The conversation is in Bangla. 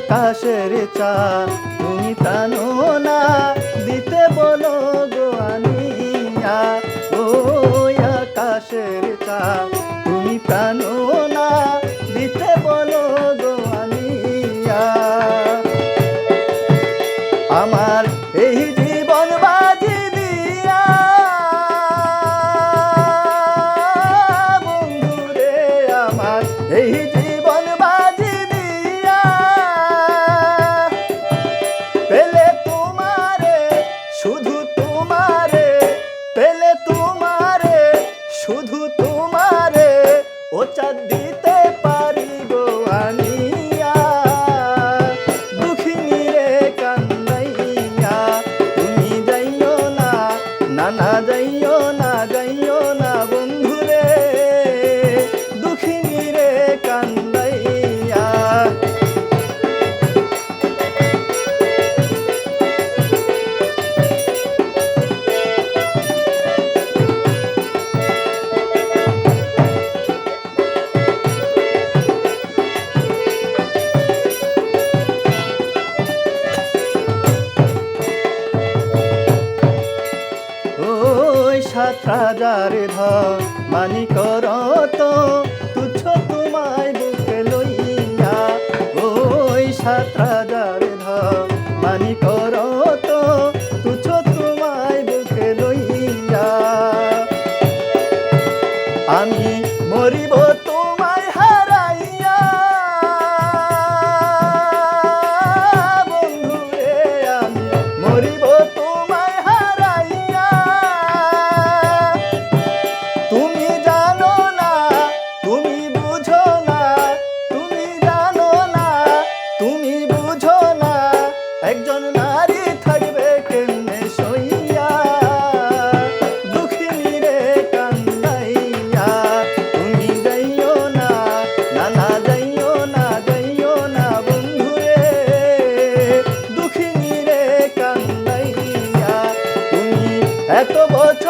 আকাশের চা তুমি তানো না, দিতে বলো গো আনিয়া ও আকাশের চা তুমি তানো না, দিতে বলো গো আনিয়া আমার এই ও চাঁদ দিতে পারি গো আনিয়া, দুঃখিনী রে কান্দাইয়া তুমি যাইও না না না যাইও না, যাইও হাজার ধর মানি কর তো তুচ্ছ তোমায় বুকে লইয়া। ওই সাত হাজার ধর মানি কর তো তুচ্ছ তোমায় বুকে লইয়া। আমি মরিব একজন নারী থাকবে কেমনে সইয়া? দুঃখিনী রে কান্দাইয়া, তুমি যাইও না না না যাইও না যাইও না বন্ধুরে। দুঃখিনী রে কান্দাইয়া, তুমি এত বড়